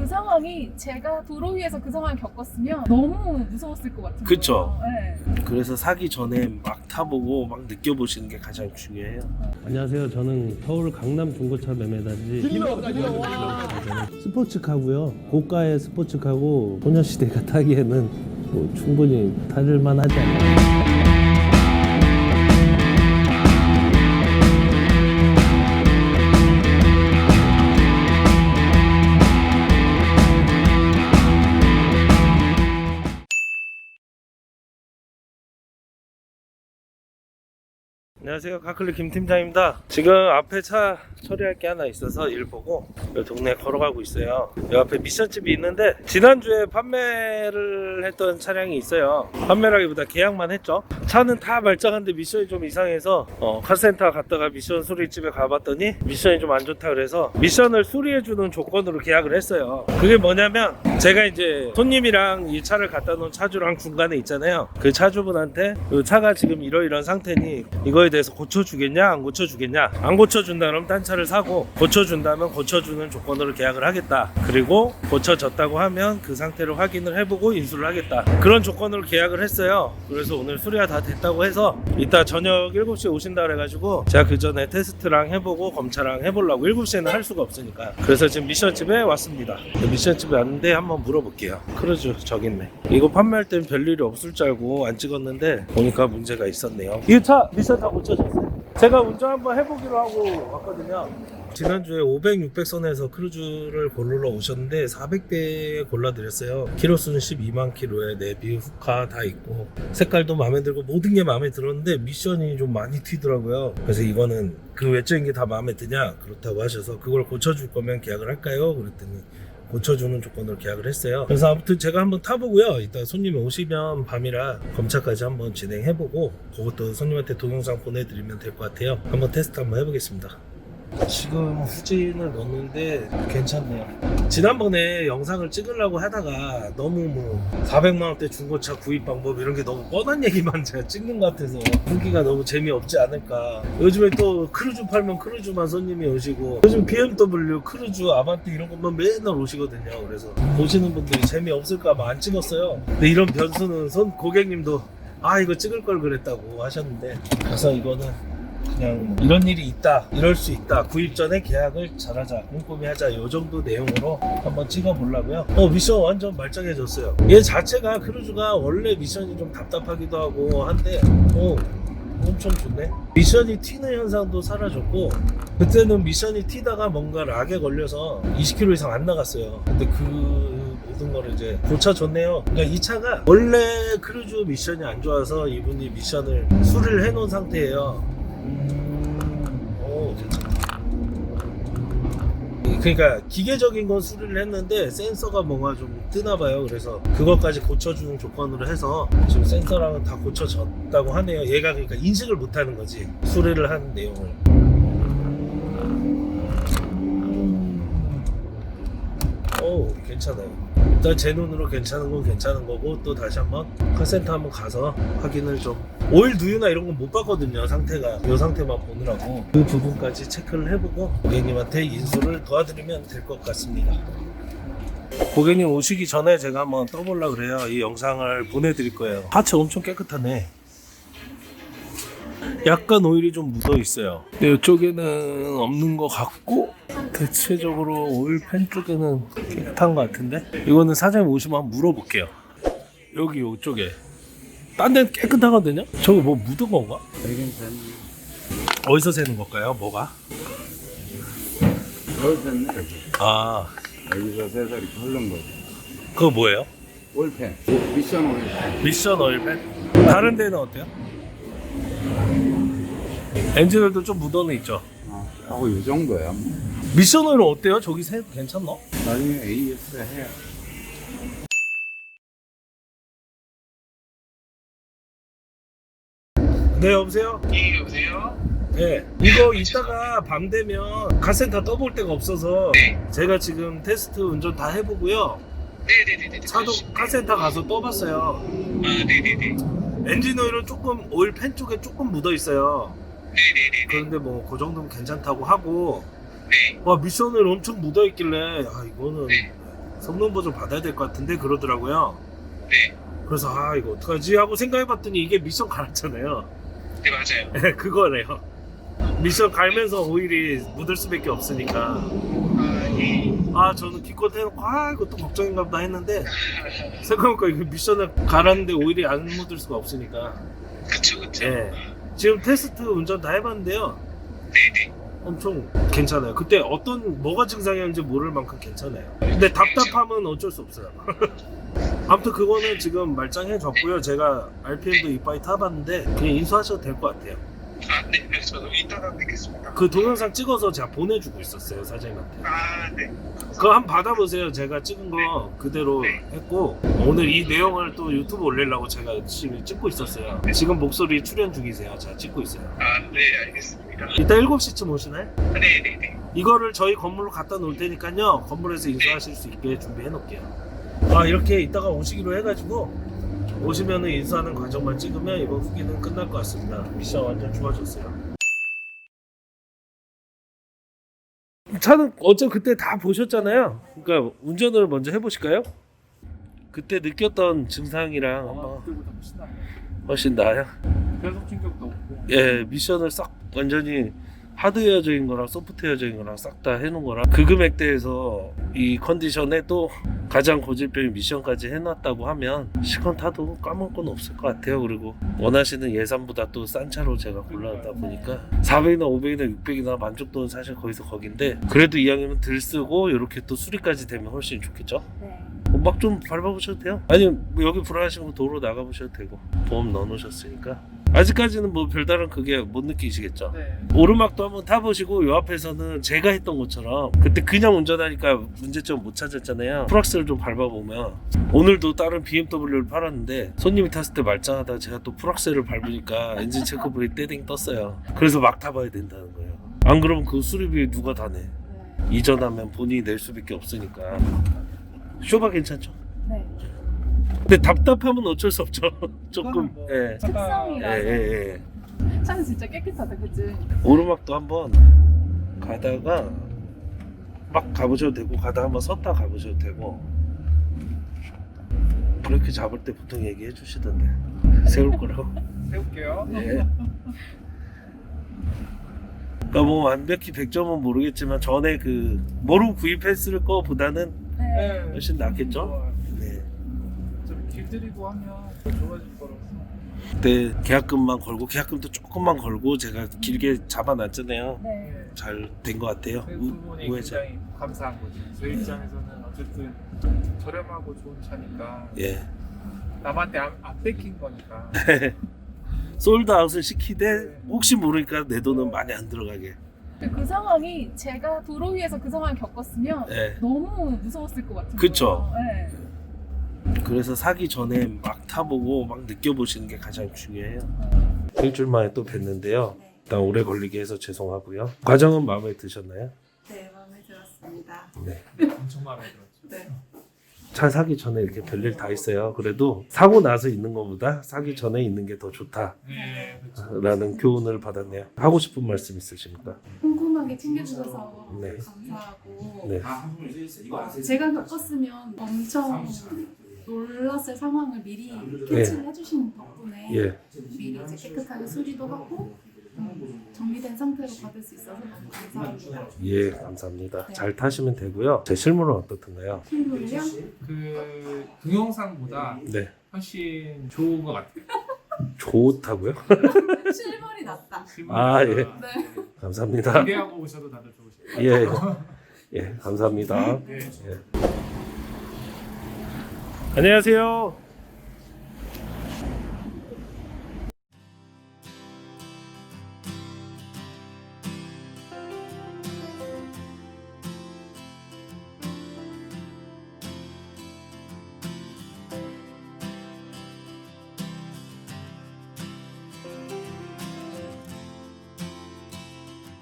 그 상황이 제가 도로 위에서 그 상황을 겪었으면 너무 무서웠을 것 같은 그쵸. 네. 그래서 사기 전에 막 타보고 막 느껴보시는 게 가장 중요해요. 안녕하세요. 저는 서울 강남 중고차 매매단지 스포츠카고요. 고가의 스포츠카고 소녀시대가 타기에는 뭐 충분히 타질만 하지 않나. 안녕하세요. 카클리 김 팀장입니다. 지금 앞에 차 처리할 게 하나 있어서 일 보고 이 동네 걸어가고 있어요. 이 앞에 미션집이 있는데 지난주에 판매를 했던 차량이 있어요. 판매라기보다 계약만 했죠. 차는 다 말짱한데 미션이 좀 이상해서 어, 카센터 갔다가 미션 수리집에 가봤더니 미션이 좀 안 좋다 그래서 미션을 수리해주는 조건으로 계약을 했어요. 그게 뭐냐면 제가 이제 손님이랑 이 차를 갖다 놓은 차주랑 중간에 있잖아요. 그 차주분한테 이 차가 지금 이러이러한 상태니 이거에 대해서 고쳐주겠냐 안 고쳐주겠냐 안 고쳐준다 그러면 딴 차를 사고 고쳐준다면 고쳐주는 조건으로 계약을 하겠다. 그리고 고쳐졌다고 하면 그 상태를 확인을 해보고 인수를 하겠다. 그런 조건으로 계약을 했어요. 그래서 오늘 수리가 다 됐다고 해서 이따 저녁 7시에 오신다 그래가지고 제가 그 전에 테스트랑 해보고 검차랑 해보려고 7시에는 할 수가 없으니까 그래서 지금 미션집에 왔습니다. 미션집에 왔는데 한번 물어볼게요. 크루즈 저기 있네. 이거 판매할 땐 별일이 없을 줄 알고 안 찍었는데 보니까 문제가 있었네요. 이 차 미션 다고 쳐졌어요. 제가 운전 한번 해보기로 하고 왔거든요. 지난주에 500, 600 선에서 크루즈를 고르러 오셨는데 400대에 골라드렸어요. 키로수는 12만 키로에 내비, 후카 다 있고 색깔도 마음에 들고 모든 게 마음에 들었는데 미션이 좀 많이 튀더라고요. 그래서 이거는 그 외적인 게 다 마음에 드냐? 그렇다고 하셔서 그걸 고쳐줄 거면 계약을 할까요? 그랬더니 고쳐주는 조건으로 계약을 했어요. 그래서 아무튼 제가 한번 타보고요. 이따 손님이 오시면 밤이라 검차까지 한번 진행해보고 그것도 손님한테 동영상 보내드리면 될 것 같아요. 한번 테스트 한번 해보겠습니다. 지금 후진을 넣는데 괜찮네요. 지난번에 영상을 찍으려고 하다가 너무 뭐 400만 원대 중고차 구입 방법 이런 게 너무 뻔한 얘기만 제가 찍는 것 같아서 후기가 너무 재미없지 않을까. 요즘에 또 크루즈 팔면 크루즈만 손님이 오시고 요즘 BMW, 크루즈, 아반떼 이런 것만 맨날 오시거든요. 그래서 보시는 분들이 재미없을까 봐 안 찍었어요. 근데 이런 변수는 손 고객님도 아 이거 찍을 걸 그랬다고 하셨는데 그래서 이거는 그냥 뭐 이런 일이 있다 이럴 수 있다 구입 전에 계약을 잘하자 꼼꼼히 하자 요 정도 내용으로 한번 찍어 보려고요. 어 미션 완전 말짱해졌어요. 얘 자체가 크루즈가 원래 미션이 좀 답답하기도 하고 한데 어 엄청 좋네. 미션이 튀는 현상도 사라졌고 그때는 미션이 튀다가 뭔가 락에 걸려서 20km 이상 안 나갔어요. 근데 그 모든 거를 이제 고쳐줬네요. 그러니까 이 차가 원래 크루즈 미션이 안 좋아서 이분이 미션을 수리를 해놓은 상태예요. 그러니까 기계적인 건 수리를 했는데 센서가 뭔가 좀 뜨나 봐요. 그래서 그것까지 고쳐주는 조건으로 해서 지금 센서랑은 다 고쳐졌다고 하네요. 얘가 그러니까 인식을 못 하는 거지. 수리를 한 내용을. 오, 괜찮아요. 일단 제 눈으로 괜찮은 건 괜찮은 거고 또 다시 한번 카센터 한번 가서 확인을 좀. 오일 누유나 이런 건 못 봤거든요 상태가. 이 상태만 보느라고. 그 부분까지 체크를 해보고 고객님한테 인수를 도와드리면 될 것 같습니다. 고객님 오시기 전에 제가 한번 떠보려 그래요. 이 영상을 보내드릴 거예요. 하체 엄청 깨끗하네 약간 오일이 좀 묻어 있어요 근데 이쪽에는 없는 것 같고 대체적으로 오일 팬 쪽에는 깨끗한 것 같은데 이거는 사장님 오시면 한번 물어볼게요 여기 이쪽에 딴 데는 깨끗하거든요 저거 뭐 묻은 건가? 어디서 새는 걸까요? 뭐가? 올펜 아 여기서 새서 이렇게 흐른 거지 그거 뭐예요? 올펜 미션 올펜 미션 오일 팬? 다른 데는 어때요? 엔진오일도 좀 묻어는 있죠 어, 하고 이 정도야 뭐. 미션 오일은 어때요? 저기 새 괜찮나? 나중에 AS 해야 네 여보세요? 예, 여보세요? 네 이거 이따가 밤 되면 카센터 떠볼 데가 없어서 네. 제가 지금 테스트 운전 다 해보고요 네네네네. 차도 카센터 가서 떠봤어요 아, 네네네. 엔진 오일은 조금 오일 팬 쪽에 조금 묻어 있어요 네네네. 그런데 뭐 그 정도면 괜찮다고 하고 네. 와 미션을 엄청 묻어 있길래 아 이거는 네. 성능 보정 받아야 될 것 같은데 그러더라고요. 네. 그래서 아 이거 어떡하지 하고 생각해봤더니 이게 미션 갈았잖아요. 네, 맞아요. 그거래요. 미션 갈면서 오일이 묻을 수밖에 없으니까 아, 예. 아 저는 기껏 해놓고 아 이것도 걱정인가 보다 했는데 생각해보니까 이거 미션을 갈았는데 오일이 안 묻을 수가 없으니까. 그쵸, 그쵸. 예. 지금 테스트 운전 다 해봤는데요. 네네. 엄청 괜찮아요. 그때 어떤 뭐가 증상이었는지 모를 만큼 괜찮아요. 근데 답답함은 어쩔 수 없어요. 아무튼 그거는 지금 말짱해졌고요. 제가 RPM도 이빠이 타봤는데 그냥 인수하셔도 될 것 같아요 아, 네. 네, 저도 이따가 뵙겠습니다. 그 동영상 찍어서 제가 보내주고 있었어요 사장님한테 아, 네. 그거 한 번 받아보세요. 제가 찍은 거 그대로 했고 오늘 이 내용을 또 유튜브 올리려고 제가 열심히 찍고 있었어요. 지금 목소리 출연 중이세요. 제가 찍고 있어요. 아, 네, 알겠습니다. 이따 7시쯤 오시나요? 네, 네, 네. 이거를 저희 건물로 갖다 놓을 테니까요. 건물에서 인수하실 수 있게 준비해 놓을게요. 아 이렇게 이따가 오시기로 해가지고 오시면은 인수하는 과정만 찍으면 이번 후기는 끝날 것 같습니다. 미션 완전 좋아졌어요. 차는 어제 그때 다 보셨잖아요. 그러니까 운전을 먼저 해보실까요? 그때 느꼈던 증상이랑 한번 그때보다 훨씬 나아요. 훨씬 나아요. 변속 충격도 없고. 예, 미션을 싹 완전히 하드웨어적인 거랑 소프트웨어적인 거랑 싹 다 해놓은 거랑 그 금액대에서 이 컨디션에 또 가장 고질병인 미션까지 해놨다고 하면 시컨 타도 까먹을 건 없을 것 같아요. 그리고 원하시는 예산보다 또 싼 차로 제가 골라다 보니까 400이나 500이나 600이나 만족도는 사실 거기서 거긴데 그래도 이왕이면 들 쓰고 이렇게 또 수리까지 되면 훨씬 좋겠죠? 네. 막 좀 밟아보셔도 돼요. 아니면 뭐 여기 불안하시면 도로 나가보셔도 되고 보험 넣어놓으셨으니까 아직까지는 뭐 별다른 그게 못 느끼시겠죠. 네. 오르막도 한번 타보시고 요 앞에서는 제가 했던 것처럼 그때 그냥 운전하니까 문제점 못 찾았잖아요. 프락스를 좀 밟아보면 오늘도 다른 BMW를 팔았는데 손님이 탔을 때 말짱하다 제가 또 프락스를 밟으니까 엔진 체크불이 떼댕 떴어요. 그래서 막 타봐야 된다는 거예요. 안 그러면 그 수리비 누가 다 내? 이전하면 본인이 낼 수밖에 없으니까 쇼바 괜찮죠? 네. 근데 답답하면 어쩔 수 없죠. 조금 뭐 예. 특성이라서. 예, 예, 예. 차는 진짜 깨끗하다, 그치? 오르막도 한번 가다가 막 가보셔도 되고 가다 한번 섰다 가보셔도 되고 브레이크 잡을 때 보통 얘기해 주시던데 세울 거라고 세울게요. 예. 그러니까 뭐 완벽히 100점은 모르겠지만 전에 그 모르고 구입했을 거보다는 네. 훨씬 낫겠죠? 네. 좀 길들이고 하면 더 좋아질 거라서. 그때 계약금만 걸고 계약금도 조금만 걸고 제가 길게 잡아놨잖아요. 네. 잘 된 것 같아요. 그 우- 부분이 우회전. 굉장히 감사한 거죠. 저희 입장에서는 어쨌든 저렴하고 좋은 차니까 예. 남한테 안, 안 뺏긴 거니까. 솔드아웃을 시키되 혹시 모르니까 내 돈은 많이 안 들어가게. 그, 그 상황이 제가 도로 위에서 그 상황을 겪었으면 예. 너무 무서웠을 것 같은. 거예요. 네. 그래서 사기 전에 막 타보고 막 느껴보시는 게 가장 중요해요. 일주일 만에 또 뵀는데요. 일단 오래 걸리게 해서 죄송하고요. 과정은 마음에 드셨나요? 네, 마음에 들었습니다. 네. 엄청 마음에 들었죠. 네. 차 사기 전에 이렇게 별일 다 있어요. 그래도 사고 나서 있는 것보다 사기 전에 있는 게더 좋다라는 네, 그렇죠. 교훈을 받았네요. 하고 싶은 말씀 있으십니까? 꼼꼼하게 챙겨주셔서 네. 감사하고 네. 어, 제가 겪었으면 엄청 놀랐을 상황을 미리 캐치를 해주신 덕분에 예. 미리 이제 깨끗하게 수리도 하고 음, 정리된 상태로 받을 수 있어서 너무 감사합니다. 예, 감사합니다. 잘 타시면 되고요. 제 실물은 어떻던가요? 실물이요? 그 동영상보다 네. 훨씬 좋은 것 같아요. 좋다고요? 실물이 낫다. 아, 예. 네. 감사합니다. 기대하고 오셔도 다들 좋으실 예. 예, 감사합니다. 네. 안녕하세요.